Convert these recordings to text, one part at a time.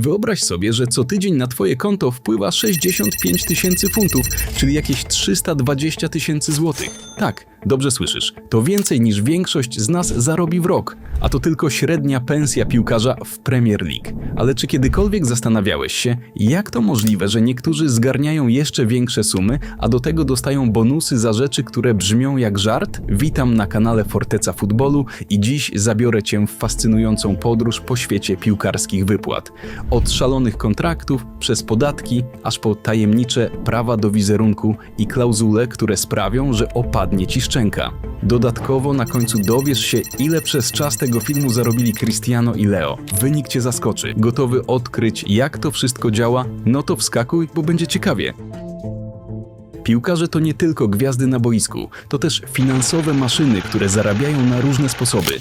Wyobraź sobie, że co tydzień na twoje konto wpływa 65 tysięcy funtów, czyli jakieś 320 tysięcy złotych. Tak, dobrze słyszysz. To więcej niż większość z nas zarobi w rok, a to tylko średnia pensja piłkarza w Premier League. Ale czy kiedykolwiek zastanawiałeś się, jak to możliwe, że niektórzy zgarniają jeszcze większe sumy, a do tego dostają bonusy za rzeczy, które brzmią jak żart? Witam na kanale Forteca Futbolu i dziś zabiorę Cię w fascynującą podróż po świecie piłkarskich wypłat. Od szalonych kontraktów, przez podatki, aż po tajemnicze prawa do wizerunku i klauzule, które sprawią, że opadnie Ci szczęka. Dodatkowo na końcu dowiesz się, ile przez czas tego filmu zarobili Cristiano i Leo. Wynik Cię zaskoczy. Gotowy odkryć, jak to wszystko działa? No to wskakuj, bo będzie ciekawie. Piłkarze to nie tylko gwiazdy na boisku, to też finansowe maszyny, które zarabiają na różne sposoby.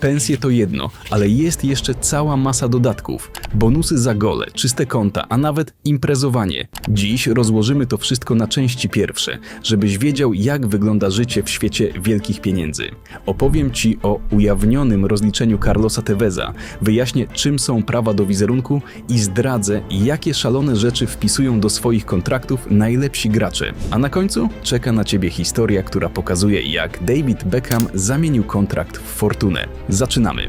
Pensje to jedno, ale jest jeszcze cała masa dodatków. Bonusy za gole, czyste konta, a nawet imprezowanie. Dziś rozłożymy to wszystko na części pierwsze, żebyś wiedział, jak wygląda życie w świecie wielkich pieniędzy. Opowiem Ci o ujawnionym rozliczeniu Carlosa Teveza, wyjaśnię, czym są prawa do wizerunku i zdradzę, jakie szalone rzeczy wpisują do swoich kontraktów najlepsi gracze. A na końcu czeka na Ciebie historia, która pokazuje, jak David Beckham zamienił kontrakt w fortunę. Zaczynamy.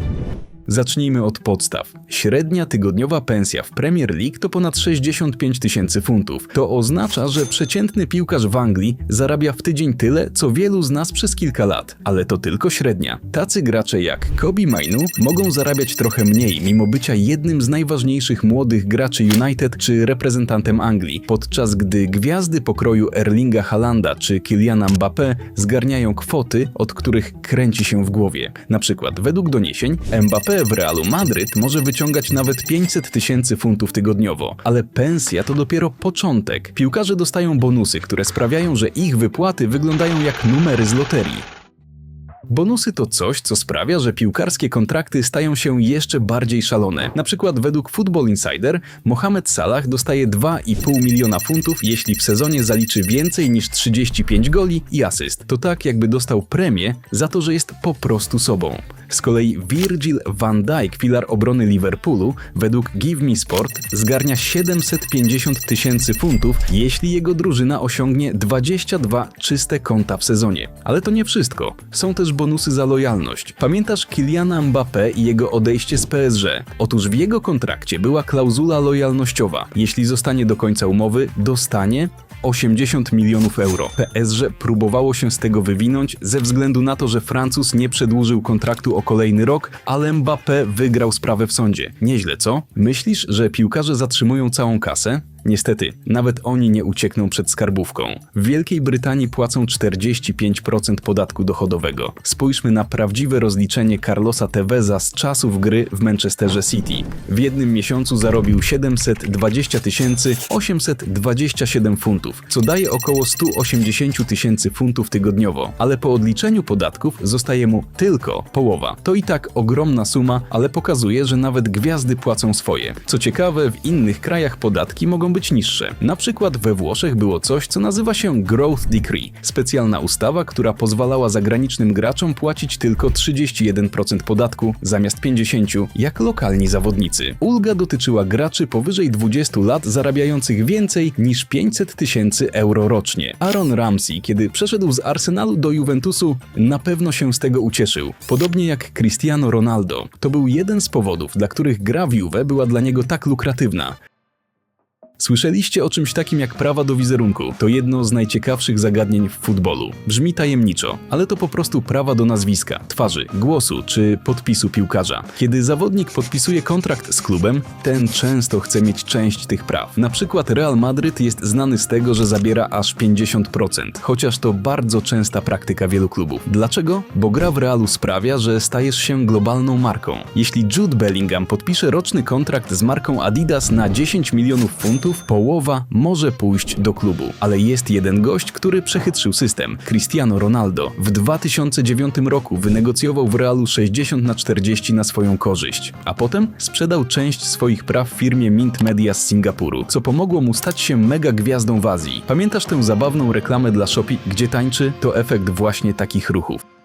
Zacznijmy od podstaw. Średnia tygodniowa pensja w Premier League to ponad 65 tysięcy funtów. To oznacza, że przeciętny piłkarz w Anglii zarabia w tydzień tyle, co wielu z nas przez kilka lat. Ale to tylko średnia. Tacy gracze jak Kobe Mainu mogą zarabiać trochę mniej, mimo bycia jednym z najważniejszych młodych graczy United czy reprezentantem Anglii, podczas gdy gwiazdy pokroju Erlinga Halanda czy Kyliana Mbappé zgarniają kwoty, od których kręci się w głowie. Na przykład według doniesień Mbappé w Realu Madryt może wyciągać nawet 500 tysięcy funtów tygodniowo, ale pensja to dopiero początek. Piłkarze dostają bonusy, które sprawiają, że ich wypłaty wyglądają jak numery z loterii. Bonusy to coś, co sprawia, że piłkarskie kontrakty stają się jeszcze bardziej szalone. Na przykład według Football Insider Mohamed Salah dostaje 2,5 miliona funtów, jeśli w sezonie zaliczy więcej niż 35 goli i asyst. To tak jakby dostał premię za to, że jest po prostu sobą. Z kolei Virgil van Dijk, filar obrony Liverpoolu, według Give Me Sport zgarnia 750 tysięcy funtów, jeśli jego drużyna osiągnie 22 czyste konta w sezonie. Ale to nie wszystko. Są też bonusy za lojalność. Pamiętasz Kyliana Mbappé i jego odejście z PSG? Otóż w jego kontrakcie była klauzula lojalnościowa. Jeśli zostanie do końca umowy, dostanie 80 milionów euro. PSG próbowało się z tego wywinąć ze względu na to, że Francuz nie przedłużył kontraktu o kolejny rok, ale Mbappé wygrał sprawę w sądzie. Nieźle, co? Myślisz, że piłkarze zatrzymują całą kasę? Niestety, nawet oni nie uciekną przed skarbówką. W Wielkiej Brytanii płacą 45% podatku dochodowego. Spójrzmy na prawdziwe rozliczenie Carlosa Teveza z czasów gry w Manchesterze City. W jednym miesiącu zarobił 720 827 funtów, co daje około 180 tysięcy funtów tygodniowo, ale po odliczeniu podatków zostaje mu tylko połowa. To i tak ogromna suma, ale pokazuje, że nawet gwiazdy płacą swoje. Co ciekawe, w innych krajach podatki mogą być niższe. Na przykład we Włoszech było coś, co nazywa się Growth Decree. Specjalna ustawa, która pozwalała zagranicznym graczom płacić tylko 31% podatku zamiast 50%, jak lokalni zawodnicy. Ulga dotyczyła graczy powyżej 20 lat zarabiających więcej niż 500 tysięcy euro rocznie. Aaron Ramsey, kiedy przeszedł z Arsenalu do Juventusu, na pewno się z tego ucieszył. Podobnie jak Cristiano Ronaldo. To był jeden z powodów, dla których gra w Juve była dla niego tak lukratywna. Słyszeliście o czymś takim jak prawa do wizerunku? To jedno z najciekawszych zagadnień w futbolu. Brzmi tajemniczo, ale to po prostu prawa do nazwiska, twarzy, głosu czy podpisu piłkarza. Kiedy zawodnik podpisuje kontrakt z klubem, ten często chce mieć część tych praw. Na przykład Real Madryt jest znany z tego, że zabiera aż 50%, chociaż to bardzo częsta praktyka wielu klubów. Dlaczego? Bo gra w Realu sprawia, że stajesz się globalną marką. Jeśli Jude Bellingham podpisze roczny kontrakt z marką Adidas na 10 milionów funtów, połowa może pójść do klubu. Ale jest jeden gość, który przechytrzył system. Cristiano Ronaldo. W 2009 roku wynegocjował w Realu 60 na 40 na swoją korzyść, a potem sprzedał część swoich praw firmie Mint Media z Singapuru, co pomogło mu stać się mega gwiazdą w Azji. Pamiętasz tę zabawną reklamę dla Shopee, gdzie tańczy? To efekt właśnie takich ruchów.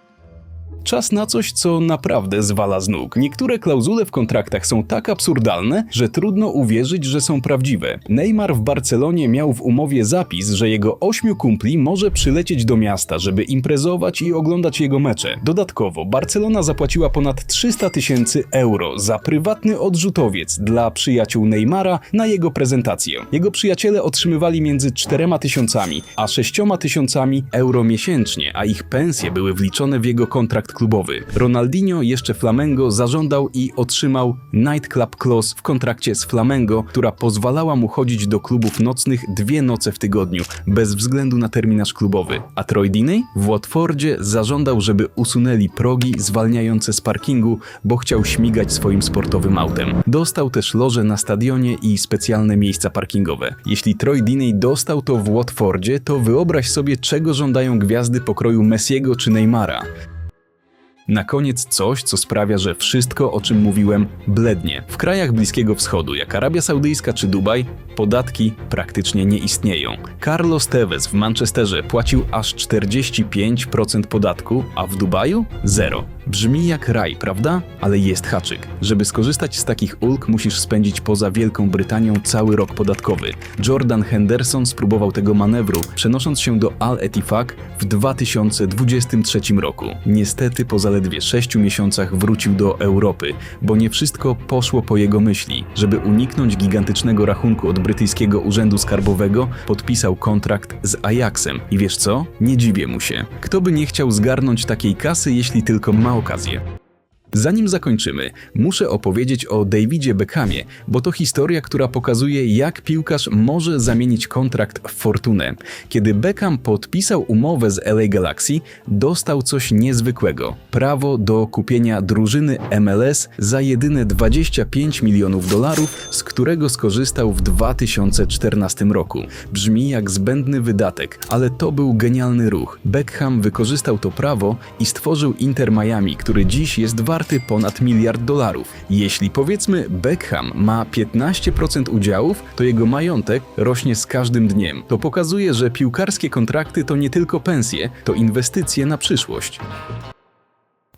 Czas na coś, co naprawdę zwala z nóg. Niektóre klauzule w kontraktach są tak absurdalne, że trudno uwierzyć, że są prawdziwe. Neymar w Barcelonie miał w umowie zapis, że jego ośmiu kumpli może przylecieć do miasta, żeby imprezować i oglądać jego mecze. Dodatkowo Barcelona zapłaciła ponad 300 tysięcy euro za prywatny odrzutowiec dla przyjaciół Neymara na jego prezentację. Jego przyjaciele otrzymywali między 4 tysiącami a 6 tysiącami euro miesięcznie, a ich pensje były wliczone w jego kontrakt klubowy. Ronaldinho jeszcze Flamengo zażądał i otrzymał nightclub clause w kontrakcie z Flamengo, która pozwalała mu chodzić do klubów nocnych dwie noce w tygodniu, bez względu na terminarz klubowy. A Troy Deeney w Watfordzie zażądał, żeby usunęli progi zwalniające z parkingu, bo chciał śmigać swoim sportowym autem. Dostał też loże na stadionie i specjalne miejsca parkingowe. Jeśli Troy Deeney dostał to w Watfordzie, to wyobraź sobie, czego żądają gwiazdy pokroju Messiego czy Neymara. Na koniec coś, co sprawia, że wszystko, o czym mówiłem, blednie. W krajach Bliskiego Wschodu, jak Arabia Saudyjska czy Dubaj, podatki praktycznie nie istnieją. Carlos Tevez w Manchesterze płacił aż 45% podatku, a w Dubaju zero. Brzmi jak raj, prawda? Ale jest haczyk. Żeby skorzystać z takich ulg, musisz spędzić poza Wielką Brytanią cały rok podatkowy. Jordan Henderson spróbował tego manewru, przenosząc się do Al Ettifaq w 2023 roku. Niestety po zaledwie 6 miesiącach wrócił do Europy, bo nie wszystko poszło po jego myśli. Żeby uniknąć gigantycznego rachunku od brytyjskiego urzędu skarbowego, podpisał kontrakt z Ajaxem. I wiesz co? Nie dziwię mu się. Kto by nie chciał zgarnąć takiej kasy, jeśli tylko ma okazję? Zanim zakończymy, muszę opowiedzieć o Davidzie Beckhamie, bo to historia, która pokazuje, jak piłkarz może zamienić kontrakt w fortunę. Kiedy Beckham podpisał umowę z LA Galaxy, dostał coś niezwykłego: prawo do kupienia drużyny MLS za jedyne 25 milionów dolarów, z którego skorzystał w 2014 roku. Brzmi jak zbędny wydatek, ale to był genialny ruch. Beckham wykorzystał to prawo i stworzył Inter Miami, który dziś jest warty ponad miliard dolarów. Jeśli powiedzmy Beckham ma 15% udziałów, to jego majątek rośnie z każdym dniem. To pokazuje, że piłkarskie kontrakty to nie tylko pensje, to inwestycje na przyszłość.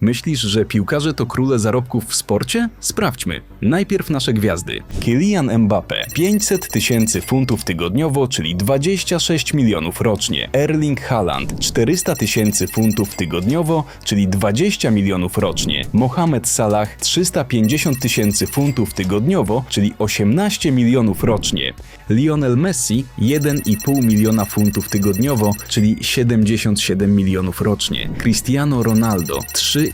Myślisz, że piłkarze to króle zarobków w sporcie? Sprawdźmy. Najpierw nasze gwiazdy. Kylian Mbappé 500 tysięcy funtów tygodniowo, czyli 26 milionów rocznie. Erling Haaland 400 tysięcy funtów tygodniowo, czyli 20 milionów rocznie. Mohamed Salah 350 tysięcy funtów tygodniowo, czyli 18 milionów rocznie. Lionel Messi 1,5 miliona funtów tygodniowo, czyli 77 milionów rocznie. Cristiano Ronaldo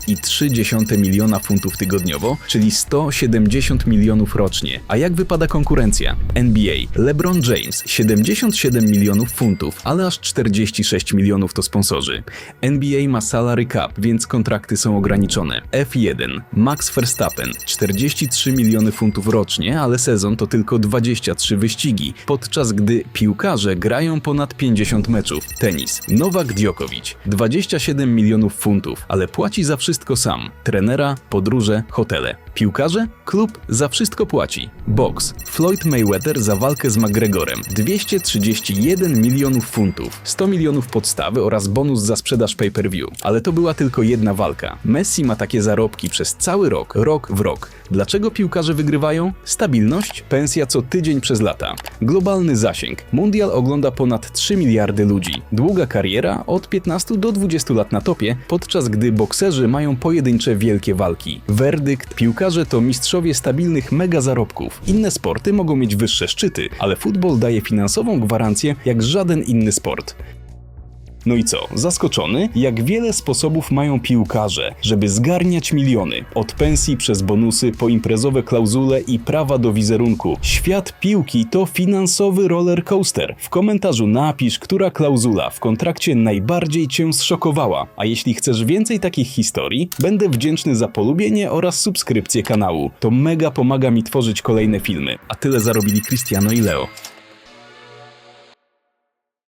3,3 miliona funtów tygodniowo, czyli 170 milionów rocznie. A jak wypada konkurencja? NBA. LeBron James 77 milionów funtów, ale aż 46 milionów to sponsorzy. NBA ma salary cap, więc kontrakty są ograniczone. F1. Max Verstappen 43 miliony funtów rocznie, ale sezon to tylko 23 wyścigi, podczas gdy piłkarze grają ponad 50 meczów. Tenis. Nowak Djokovic 27 milionów funtów, ale płaci za wszystko sam. Trenera, podróże, hotele. Piłkarze? Klub za wszystko płaci. Box. Floyd Mayweather za walkę z McGregorem. 231 milionów funtów. 100 milionów podstawy oraz bonus za sprzedaż pay-per-view. Ale to była tylko jedna walka. Messi ma takie zarobki przez cały rok, rok w rok. Dlaczego piłkarze wygrywają? Stabilność, pensja co tydzień przez lata. Globalny zasięg. Mundial ogląda ponad 3 miliardy ludzi. Długa kariera od 15 do 20 lat na topie, podczas gdy bokserzy mają pojedyncze wielkie walki. Werdykt. Piłkarze to mistrzowie stabilnych mega zarobków. Inne sporty mogą mieć wyższe szczyty, ale futbol daje finansową gwarancję jak żaden inny sport. No i co? Zaskoczony? Jak wiele sposobów mają piłkarze, żeby zgarniać miliony. Od pensji przez bonusy po imprezowe klauzule i prawa do wizerunku. Świat piłki to finansowy roller coaster. W komentarzu napisz, która klauzula w kontrakcie najbardziej cię zszokowała. A jeśli chcesz więcej takich historii, będę wdzięczny za polubienie oraz subskrypcję kanału. To mega pomaga mi tworzyć kolejne filmy. A tyle zarobili Cristiano i Leo.